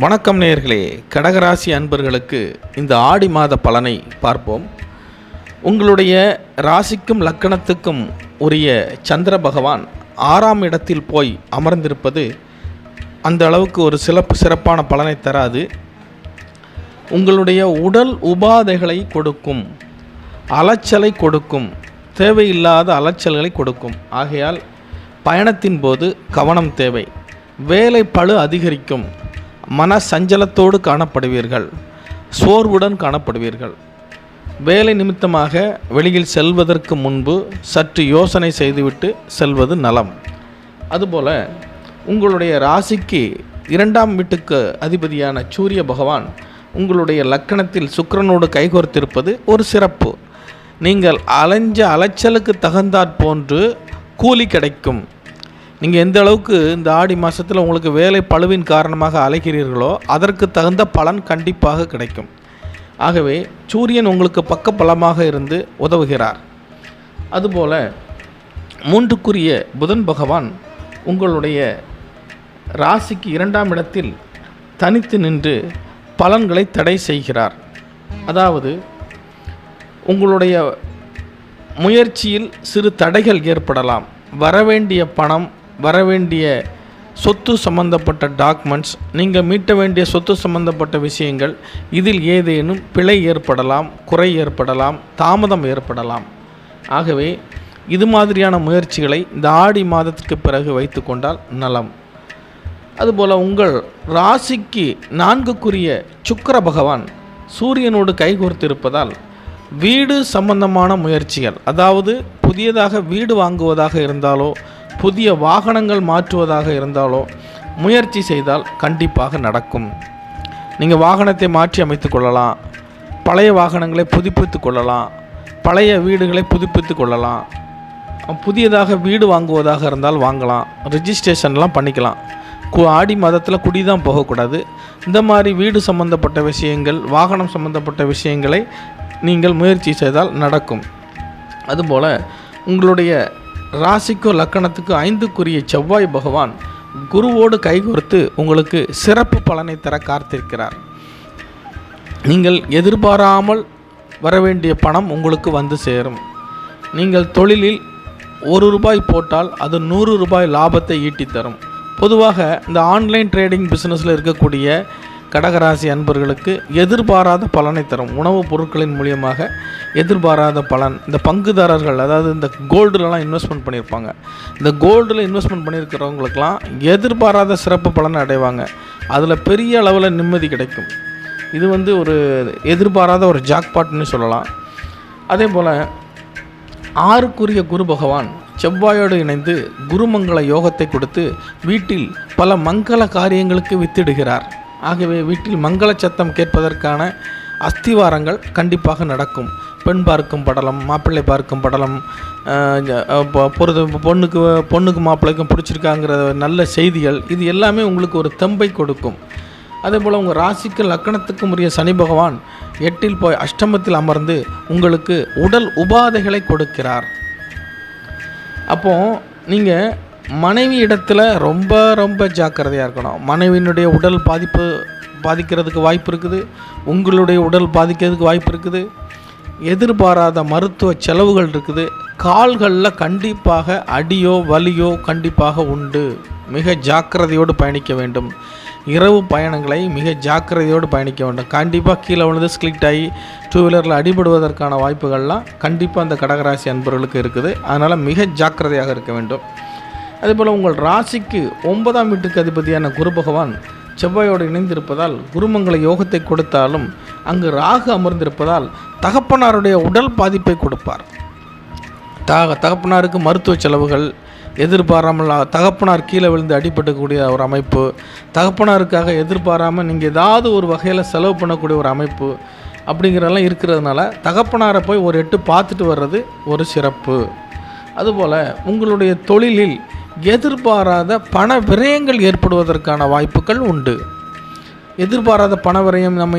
வணக்கம் நேயர்களே. கடகராசி அன்பர்களுக்கு இந்த ஆடி மாத பலனை பார்ப்போம். உங்களுடைய ராசிக்கும் லக்கணத்துக்கும் உரிய சந்திர பகவான் ஆறாம் இடத்தில் போய் அமர்ந்திருப்பது அந்த அளவுக்கு ஒரு சிறப்பு சிறப்பான பலனை தராது. உங்களுடைய உடல் உபாதைகளை கொடுக்கும் அலைச்சலை கொடுக்கும் தேவையில்லாத அலைச்சல்களை கொடுக்கும். ஆகையால் பயணத்தின் போது கவனம் தேவை. வேலை பளு அதிகரிக்கும். மன சஞ்சலத்தோடு காணப்படுவீர்கள். சோர்வுடன் காணப்படுவீர்கள். வேலை நிமித்தமாக வெளியில் செல்வதற்கு முன்பு சற்று யோசனை செய்துவிட்டு செல்வது நலம். அதுபோல உங்களுடைய ராசிக்கு இரண்டாம் வீட்டுக்கு அதிபதியான சூரிய பகவான் உங்களுடைய லக்கணத்தில் சுக்கரனோடு கைகோர்த்திருப்பது ஒரு சிறப்பு. நீங்கள் அலைஞ்ச அலைச்சலுக்கு தகுந்தாற் போன்று கூலி கிடைக்கும். நீங்கள் எந்த அளவுக்கு இந்த ஆடி மாதத்தில் உங்களுக்கு வேலை பளுவின் காரணமாக அலைகிறீர்களோ அதற்கு தகுந்த பலன் கண்டிப்பாக கிடைக்கும். ஆகவே சூரியன் உங்களுக்கு பக்க பலமாக இருந்து உதவுகிறார். அதுபோல் மூன்றுக்குரிய புதன் பகவான் உங்களுடைய ராசிக்கு இரண்டாம் இடத்தில் தனித்து நின்று பலன்களை தடை செய்கிறார். அதாவது உங்களுடைய முயற்சியில் சிறு தடைகள் ஏற்படலாம். வரவேண்டிய பணம் வரவேண்டிய சொத்து சம்பந்தப்பட்ட டாக்குமெண்ட்ஸ் நீங்கள் மீட்ட வேண்டிய சொத்து சம்பந்தப்பட்ட விஷயங்கள் இதில் ஏதேனும் பிழை ஏற்படலாம் குறை ஏற்படலாம் தாமதம் ஏற்படலாம். ஆகவே இது மாதிரியான முயற்சிகளை இந்த ஆடி மாதத்துக்கு பிறகு வைத்து கொண்டால் நலம். அதுபோல் உங்கள் ராசிக்கு நான்குக்குரிய சுக்கர பகவான் சூரியனோடு கைகோர்த்திருப்பதால் வீடு சம்பந்தமான முயற்சிகள் அதாவது புதியதாக வீடு வாங்குவதாக இருந்தாலோ புதிய வாகனங்கள் மாற்றுவதாக இருந்தாலோ முயற்சி செய்தால் கண்டிப்பாக நடக்கும். நீங்கள் வாகனத்தை மாற்றி அமைத்து கொள்ளலாம். பழைய வாகனங்களை புதுப்பித்து கொள்ளலாம். பழைய வீடுகளை புதுப்பித்து கொள்ளலாம். புதியதாக வீடு வாங்குவதாக இருந்தால் வாங்கலாம். ரிஜிஸ்ட்ரேஷன்லாம் பண்ணிக்கலாம். கு ஆடி மதத்தில் குடி தான் போகக்கூடாது. இந்த மாதிரி வீடு சம்பந்தப்பட்ட விஷயங்கள் வாகனம் சம்பந்தப்பட்ட விஷயங்களை நீங்கள் முயற்சி செய்தால் நடக்கும். அதுபோல் உங்களுடைய ராசிக்கோ லக்கணத்துக்கு ஐந்துக்குரிய செவ்வாய் பகவான் குருவோடு கைகோர்த்து உங்களுக்கு சிறப்பு பலனை தர காத்திருக்கிறார். நீங்கள் எதிர்பாராமல் வரவேண்டிய பணம் உங்களுக்கு வந்து சேரும். நீங்கள் தொழிலில் ஒரு ரூபாய் போட்டால் அது நூறு ரூபாய் லாபத்தை ஈட்டி தரும். பொதுவாக இந்த ஆன்லைன் ட்ரேடிங் பிஸ்னஸில் இருக்கக்கூடிய கடகராசி அன்பர்களுக்கு எதிர்பாராத பலனை தரும். உணவுப் பொருட்களின் மூலியமாக எதிர்பாராத பலன். இந்த பங்குதாரர்கள் அதாவது இந்த கோல்டுலலாம் இன்வெஸ்ட்மெண்ட் பண்ணியிருப்பாங்க. இந்த கோல்டில் இன்வெஸ்ட்மெண்ட் பண்ணியிருக்கிறவங்களுக்கெல்லாம் எதிர்பாராத சிறப்பு பலனை அடைவாங்க. அதில் பெரிய அளவில் நிம்மதி கிடைக்கும். இது வந்து ஒரு எதிர்பாராத ஒரு ஜாக்பாட்னு சொல்லலாம். அதே போல் ஆறுக்குரிய குரு பகவான் செவ்வாயோடு இணைந்து குருமங்கள யோகத்தை கொடுத்து வீட்டில் பல மங்கள காரியங்களுக்கு வித்திடுகிறார். ஆகவே வீட்டில் மங்கள சத்தம் கேட்பதற்கான அஸ்திவாரங்கள் கண்டிப்பாக நடக்கும். பெண் பார்க்கும் படலம் மாப்பிள்ளை பார்க்கும் படலம் அஹ், பொண்ணுக்கு பொண்ணுக்கு மாப்பிள்ளைக்கும் பிடிச்சிருக்காங்கிற நல்ல செய்திகள் இது எல்லாமே உங்களுக்கு ஒரு தெம்பை கொடுக்கும். அதே போல் உங்கள் ராசிக்கு லக்கணத்துக்கும் உரிய சனி பகவான் எட்டில் போய் அஷ்டமத்தில் அமர்ந்து உங்களுக்கு உடல் உபாதைகளை கொடுக்கிறார். அப்போது நீங்கள் மனைவி இடத்துல ரொம்ப ரொம்ப ஜாக்கிரதையாக இருக்கணும். மனைவியினுடைய உடல் பாதிப்பு பாதிக்கிறதுக்கு வாய்ப்பு இருக்குது. உங்களுடைய உடல் பாதிக்கிறதுக்கு வாய்ப்பு இருக்குது. எதிர்பாராத மருத்துவ செலவுகள் இருக்குது. கால்களில் கண்டிப்பாக அடியோ வலியோ கண்டிப்பாக உண்டு. மிக ஜாக்கிரதையோடு பயணிக்க வேண்டும். இரவு பயணங்களை மிக ஜாக்கிரதையோடு பயணிக்க வேண்டும். கண்டிப்பாக கீழே விழுந்து ஸ்கிலிட் ஆகி டூ வீலரில் அடிபடுவதற்கான வாய்ப்புகள்லாம் கண்டிப்பாக அந்த கடகராசி அன்பர்களுக்கு இருக்குது. அதனால் மிக ஜாக்கிரதையாக இருக்க வேண்டும். அதேபோல் உங்கள் ராசிக்கு ஒன்பதாம் வீட்டுக்கு அதிபதியான குரு பகவான் செவ்வாயோடு இணைந்திருப்பதால் குருமங்கள யோகத்தை கொடுத்தாலும் அங்கு ராகு அமர்ந்திருப்பதால் தகப்பனாருடைய உடல் பாதிப்பை கொடுப்பார். தாக தகப்பனாருக்கு மருத்துவ செலவுகள் எதிர்பாராமல் தகப்பனார் கீழே விழுந்து அடிபட்டக்கூடிய ஒரு அமைப்பு தகப்பனாருக்காக எதிர்பாராமல் நீங்கள் ஏதாவது ஒரு வகையில் செலவு பண்ணக்கூடிய ஒரு அமைப்பு அப்படிங்கிறதெல்லாம் இருக்கிறதுனால தகப்பனாரை போய் ஒரு எட்டு பார்த்துட்டு வர்றது ஒரு சிறப்பு. அதுபோல் உங்களுடைய தொழிலில் எதிர்பாராத பண விரயங்கள் ஏற்படுவதற்கான வாய்ப்புகள் உண்டு. எதிர்பாராத பண விரயம் நம்ம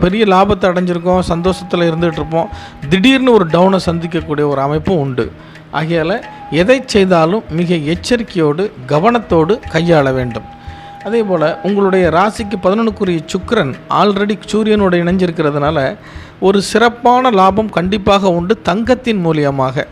பெரிய லாபத்தை அடைஞ்சிருக்கோம் சந்தோஷத்தில் இருந்துகிட்டு இருப்போம் திடீர்னு ஒரு டவுனை சந்திக்கக்கூடிய ஒரு அமைப்பும் உண்டு. ஆகையால் எதை செய்தாலும் மிக எச்சரிக்கையோடு கவனத்தோடு கையாள வேண்டும். அதே போல் உங்களுடைய ராசிக்கு பதினொன்றுக்குரிய சுக்கரன் ஆல்ரெடி சூரியனோடு இணைஞ்சிருக்கிறதுனால ஒரு சிறப்பான லாபம் கண்டிப்பாக உண்டு தங்கத்தின் மூலியமாக.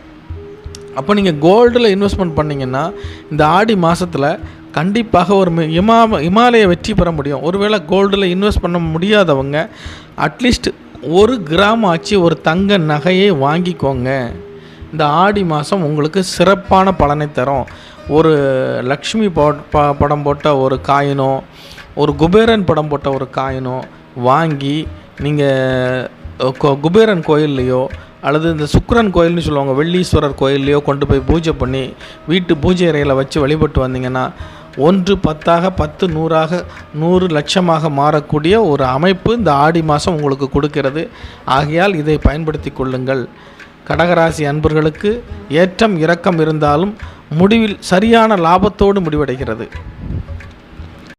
அப்போ நீங்கள் கோல்டில் இன்வெஸ்ட்மெண்ட் பண்ணிங்கன்னா இந்த ஆடி மாதத்தில் கண்டிப்பாக ஒரு மி- இமா இமாலய வெற்றி பெற முடியும். ஒருவேளை கோல்டில் இன்வெஸ்ட் பண்ண முடியாதவங்க அட்லீஸ்ட் ஒரு கிராம் ஆச்சு ஒரு தங்க நகையை வாங்கிக்கோங்க. இந்த ஆடி மாதம் உங்களுக்கு சிறப்பான பலனை தரும். ஒரு லக்ஷ்மி ப- படம் போட்ட ஒரு காயினோ ஒரு குபேரன் படம் போட்ட ஒரு காயினோ வாங்கி நீங்கள் குபேரன் கோயில்லையோ அல்லது இந்த சுக்கிரன் கோயில்னு சொல்லுவாங்க வெள்ளீஸ்வரர் கோயில்லையோ கொண்டு போய் பூஜை பண்ணி வீட்டு பூஜை அறையில் வச்சு வழிபட்டு வந்தீங்கன்னா ஒன்று பத்தாக பத்து நூறாக நூறு லட்சமாக மாறக்கூடிய ஒரு அமைப்பு இந்த ஆடி மாதம் உங்களுக்கு கொடுக்கிறது. ஆகையால் இதை பயன்படுத்தி கொள்ளுங்கள். கடகராசி அன்பர்களுக்கு ஏற்றம் இறக்கம் இருந்தாலும் முடிவில் சரியான லாபத்தோடு முடிவடைகிறது.